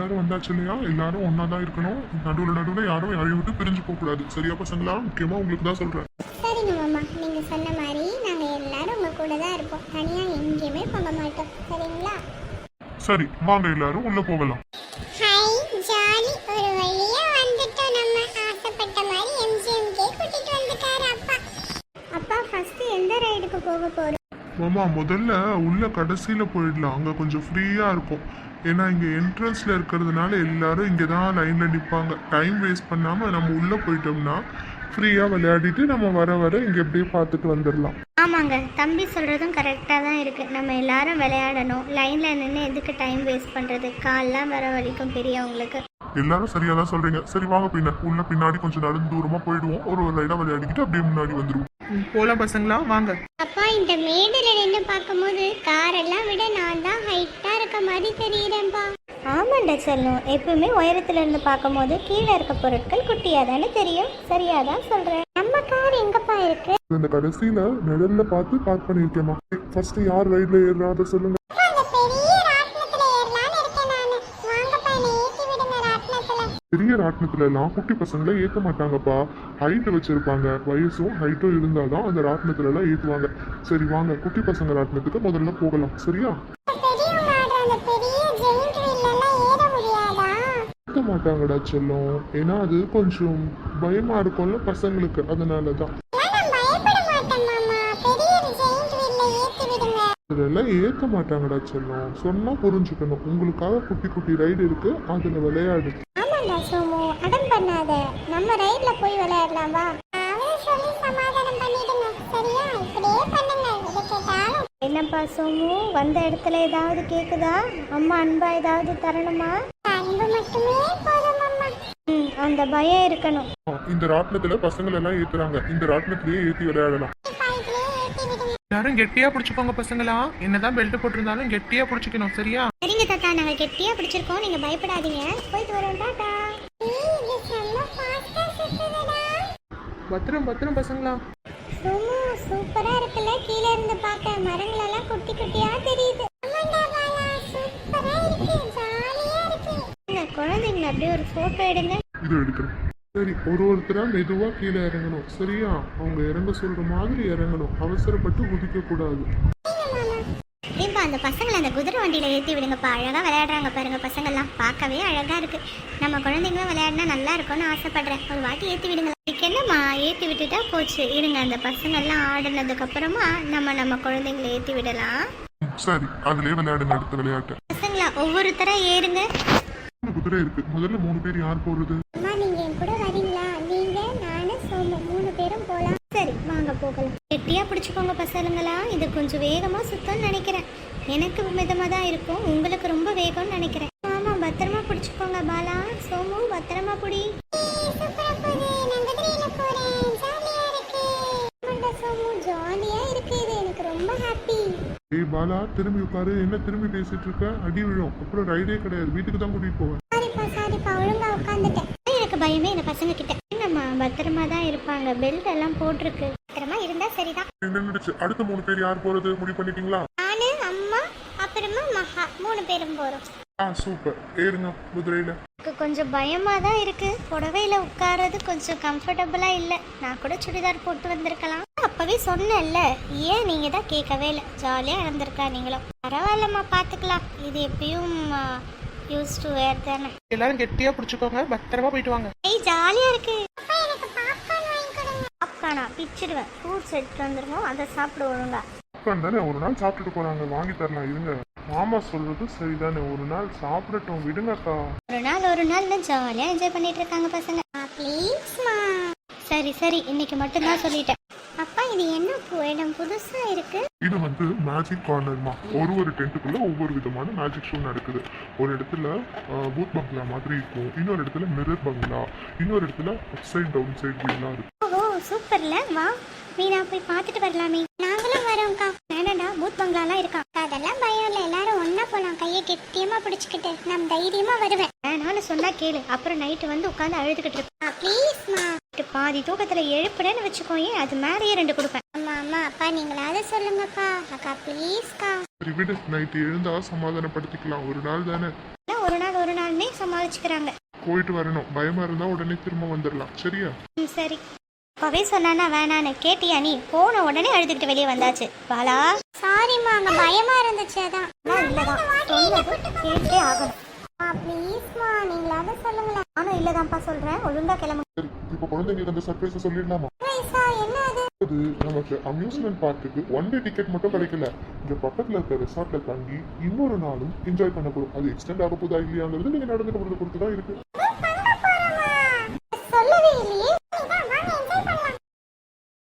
எல்லாரும் வந்தாச்சு இல்லையா? எல்லாரும் ஒன்னா தான் இருக்கணும். நடுவுல நடுவுல யாரும் யாரையும் விட்டு பிரிஞ்சு போக கூடாது. சரியா பசங்களா? முக்கியமா உங்களுக்கு தான் சொல்றேன். சரிங்க மாமா. நீங்க சொன்ன மாதிரி நாங்க எல்லாரும் உங்க கூட தான் இருப்போம். தனியா எங்கேயுமே போக மாட்டோம். சரிங்களா? சரி வாங்க எல்லாரும் உள்ள போகலாம். ஹாய் ஜாலி ஒரு வழியா வந்துட்டோம் நம்ம. ஆசைப்பட்ட மாதிரி எம்ஜிஎம்கே கூட்டிட்டு வந்துட்டாரு அப்பா. அப்பா ஃபர்ஸ்ட் எந்த ரைடுக்கு போக போறோம் மாமா முதல்ல உள்ள கடைசியில போயிடலாம். அங்க கொஞ்சம் ஃப்ரீயா இருக்கும் ஏன்னா இங்க என்ட்ரன்ஸ்ல இருக்கிறதுனால எல்லாரும் இங்க தான் லைன்ல நிப்பாங்க. டைம் வேஸ்ட் பண்ணாம நம்ம உள்ள போயிட்டோம்னா ஃப்ரீயா விளையாடிட்டு நம்ம வர வர இங்க அப்படியே பார்த்துட்டு வந்துடலாம் ஆமாங்க தம்பி சொல்கிறதும் கரெக்டாக தான் இருக்குது நம்ம எல்லாரும் விளையாடணும். லைனில் நின்று எதுக்கு டைம் வேஸ்ட் பண்ணுறது கால்லாம் வர வரைக்கும் பெரியவங்களுக்கு எல்லாரும் சரியா தான் சொல்றீங்க. சரி வாங்க பின்ன. உள்ள பின்னாடி கொஞ்சம் நடந்து தூரமா போயிடுவோம். ஒரு ஒரு ரைடா விளையாடிக்கிட்டு அப்படியே முன்னாடி வந்துருவோம். ம், போலாம் பசங்களா? வாங்க. அப்பா இந்த மேடையில நின்று பார்க்கும்போது காரெல்லாம் விட நான் தான் ஹைட்டா இருக்க மாதிரி தெரியுறேன்பா. ஆமாண்டா செல்லும். எப்பவுமே உயரத்துல இருந்து பார்க்கும்போது கீழே இருக்க பொருட்கள் குட்டியாக தானே தெரியும். சரியாக தான் சொல்கிறேன் நம்ம கார் எங்கப்பா இருக்கு? இந்த கடைசியில நிழல்ல பார்த்து பார்க் பண்ணிருக்கேமா ஃபர்ஸ்ட் யார் ரைட்ல ஏறாத சொல்லுங்க. அந்த பெரிய ராட்டினத்துல ஏறலாம்னு இருக்கேன் நானு. வாங்கப்பா என்னை ஏத்தி விடுங்க ராட்டினத்துல. பெரிய ராட்டினத்துல எல்லாம் குட்டி பசங்களை ஏத்த மாட்டாங்கப்பா. ஹைட் வச்சிருப்பாங்க. வயசும் ஹைட்டும் இருந்தாதான் அந்த ராட்டினத்துல எல்லாம் ஏத்துவாங்க. சரி வாங்க. குட்டி பசங்க ராட்டினத்துக்கு முதல்ல போகலாம். சரியா? ஏத்த மாட்டாங்கடா செல்லம். ஏன்னா அது கொஞ்சம் பயமா இருக்கும்ல பசங்களுக்கு. அதனாலதான். நான் பயப்பட மாட்டேன் மாமா பெரிய ஜெயிண்ட் வீல்ல ஏத்தி விடுங்க அதெல்லாம் ஏத்த மாட்டாங்கடா செல்லம். சொன்னா புரிஞ்சுக்கணும். உங்களுக்காக குட்டி குட்டி ரைடு இருக்கு. அதுல விளையாடு. ஆமாண்டா சோமு. அடம் பண்ணாத. நம்ம ரைட்ல போய் விளையாடலாம். வா. அவரை சொல்லி சமாதானம் பண்ணிடுங்க. சரியா? இப்படியே பண்ணுங்க. எது கேட்டாலும். என்னப்பா சோமு? வந்த இடத்துல ஏதாவது கேட்குதா அம்மா அன்பா ஏதாவது தரணுமா? அந்த பயம் இருக்கணும். இந்த ராட்டினத்துல பசங்களை எல்லாம் ஏத்துறாங்க. இந்த ராட்டினத்திலேயே ஏத்தி விளையாடலாம். எல்லாரும் கெட்டியா பிடிச்சுக்கோங்க பசங்களா. என்னதான் பெல்ட் போட்டிருந்தாலும் கெட்டியா பிடிச்சிக்கணும் சரியா? சரிங்க தாத்தா நாங்கள் கெட்டியாக பிடிச்சிருக்கோம். நீங்கள் பயப்படாதீங்க. போயிட்டு வரோம் சுத்துதுடா. பத்திரம் பத்திரம் பசங்களா. சுமு சூப்பரா இருக்குல்ல. கீழ இருந்து பார்க்க மரங்கள் எல்லாம் குட்டி குட்டியா தெரியுது ஆமாண்டா பாலா சூப்பரா இருக்கு ஜாலியா இருக்கு இந்த குழந்தைங்கள அப்படியே ஒரு ஃபோட்டோ எடுங்க. இது எடுக்கிறேன். சரி ஒரு ஒருத்தரா மெதுவா கீழே இறங்கணும். சரியா? அவங்க இறங்க சொல்ற மாதிரி இறங்கணும். அவசரப்பட்டு குதிக்க கூடாது. ஏன்பா அந்த பசங்களை அந்த குதிரை வண்டியில் ஏற்றி விடுங்கப்பா. அழகாக விளையாடுறாங்க பாருங்க பசங்கள்லாம். பார்க்கவே அழகாக இருக்கு. நம்ம குழந்தைங்களும் விளையாடினா நல்லா இருக்கும்னு ஆசைப்படுறேன். ஒரு வாட்டி ஏற்றி விடுங்க இதுக்கு என்னம்மா? ஏற்றி விட்டுட்டா போச்சு. இருங்க அந்த பசங்கள்லாம் ஆடினதுக்கு அப்புறமா நம்ம நம்ம குழந்தைங்களை ஏற்றி விடலாம். சரி அதுலயே விளையாடுங்க அடுத்த விளையாட்டு. பசங்களா ஒவ்வொருத்தரா ஏறுங்க. குதிரை இருக்கு. முதல்ல மூணு பேர் யார் போறது? அம்மா நீங்க என் கூட வரீங்களா? நீங்க நானு சோமு மூணு பேரும் போலாம். சரி வாங்க போகலாம். கெட்டியாக பிடிச்சிக்கோங்க பசங்களா இது கொஞ்சம் வேகமாக சுத்தம்னு நினைக்கிறேன். எனக்கு மிதமாக தான் இருக்கும். உங்களுக்கு ரொம்ப வேகம்னு நினைக்கிறேன். ஆமாம் பத்திரமா பிடிச்சிக்கோங்க பாலா. சோமு பத்திரமா பிடி. ஜாலியா இருக்கு இது எனக்கு ரொம்ப ஹாப்பி ஏய் பாலா திரும்பி உட்காரு. என்ன திரும்பி பேசிட்டு இருக்க? அடி விழும். அப்புறம் ரைடே கிடையாது. வீட்டுக்கு தான் கூட்டிட்டு போவேன் சாரிப்பா சாரிப்பா ஒழுங்கா உட்காந்துட்டேன் எனக்கு பயமே இந்த பசங்க கிட்ட. என்னம்மா பத்திரமா தான் இருப்பாங்க. பெல்ட் எல்லாம் போட்டிருக்கு. பத்திரமா இருந்தா சரிதான். நின்றுச்சு அடுத்த மூணு பேர் யார் போறது? முடிவு பண்ணிட்டீங்களா? நானு அம்மா அப்புறமா மகா. மூணு பேரும் போறோம். ஆ சூப்பர். ஏறுங்க குதிரையில. எனக்கு கொஞ்சம் பயமா தான் இருக்கு. புடவையில உட்கார்றது கொஞ்சம் கம்ஃபர்டபுளா இல்ல. நான் கூட சுடிதார் போட்டு வந்திருக்கலாம். அப்பவே சொன்னேன்ல ஏன் நீங்க தான் கேட்கவே இல்லை. ஜாலியா இருந்திருக்கா நீங்களும் பரவாயில்லம்மா பாத்துக்கலாம். இது எப்பயும் யூஸ் டு வேர் தானே. எல்லாரும் கெட்டியா பிடிச்சுக்கோங்க. பத்திரமா போயிட்டு வாங்க. ஏய் ஜாலியா இருக்கு. அப்பா எனக்கு பாப்கார்ன் பாப்கார்னா பிச்சிடுவேன். ஃப்ரூட்ஸ் எடுத்துட்டு வந்துருவோம். அதை சாப்பிடு ஒழுங்கா. உட்காந்து தானே ஒரு நாள் சாப்பிட்டுட்டு போறாங்க. வாங்கி தரலாம். இருங்க. மாமா சொல்றது சரிதானே? ஒரு நாள் சாப்பிடட்டும். விடுங்கக்கா ஒரு நாள் ஒரு நாள் ஜாலியா என்ஜாய் பண்ணிட்டு இருக்காங்க பசங்க. ப்ளீஸ்மா சரி சரி. இன்னைக்கு சொல்லிட்டேன். அப்பா இது என்ன இடம் புதுசா இருக்கு. இது வந்து மேஜிக் கார்னர்மா ஒரு ஒரு டென்ட்டுக்குள்ள ஒவ்வொரு விதமான மேஜிக் ஷோ நடக்குது. ஒரு இடத்துல பூத் பங்களா மாதிரி இருக்கும். இன்னொரு இடத்துல மிரர் பங்களா இன்னொரு இடத்துல அப் சைட் டவுன் சைட் வியூலாம் இருக்கும் ஓ சூப்பர்ல வா மீனா போய் பார்த்துட்டு வரலாமே. நாங்களும் வரோம்க்கா வேணடா பூத் பங்களாலாம் இருக்கான் அதெல்லாம் பயம் இல்லை. எல்லாரும் ஒண்ணா போலாம். கையை கெட்டியமா பிடிச்சுக்கிட்டு. நான் தைரியமா வருவேன். வேணான்னு சொன்னா கேளு. அப்புறம் நைட்டு வந்து உட்காந்து அழுதுகிட்டு இருப்பேன். ப்ளீஸ்மா பாதி தூக்கத்துல எழுப்புனேன்னு வச்சுக்கோயே அது மேலேயே ரெண்டு கொடுப்பேன். அம்மா அம்மா அப்பா நீங்களாவது சொல்லுங்கக்கா அக்கா ப்ளீஸ்க்கா சரி விடு நைட்டு எழுந்தா சமாதானப்படுத்திக்கலாம். ஒரு நாள் தானே? எல்லாம் ஒரு நாள் ஒரு நாள்னே சமாளிச்சுக்கிறாங்க. போயிட்டு வரணும். பயமா இருந்தா உடனே திரும்ப வந்துடலாம் சரியா? ம் சரி. அப்பவே சொன்னானா வேணான்னு. கேட்டியா நீ? போன உடனே அழுதுகிட்டு வெளியே வந்தாச்சு. பாலா சாரிம்மா அங்க பயமா இருந்துச்சு அதான். கேட்டே ஆகணும். ப்ளீஸ்மா நீங்களாவது சொல்லுங்களேன். நானும் இல்லதான்ப்பா சொல்றேன். ஒழுங்கா கிளம்பு. இப்போ குழந்தைங்களுக்கு அந்த சர்ப்ரைஸ் சொல்லிடலாமா? அது நமக்கு அம்யூஸ்மெண்ட் பார்க்குக்கு ஒன் டே டிக்கெட் மட்டும் கிடைக்கல. இங்க பக்கத்துல இருக்க ரெசார்ட்ல தங்கி இன்னொரு நாளும் என்ஜாய் பண்ண போறோம். அது எக்ஸ்டெண்ட் ஆக போதா இல்லையாங்கிறது நீங்க நடந்துட்டு பொறுத்து தான் இருக்கு.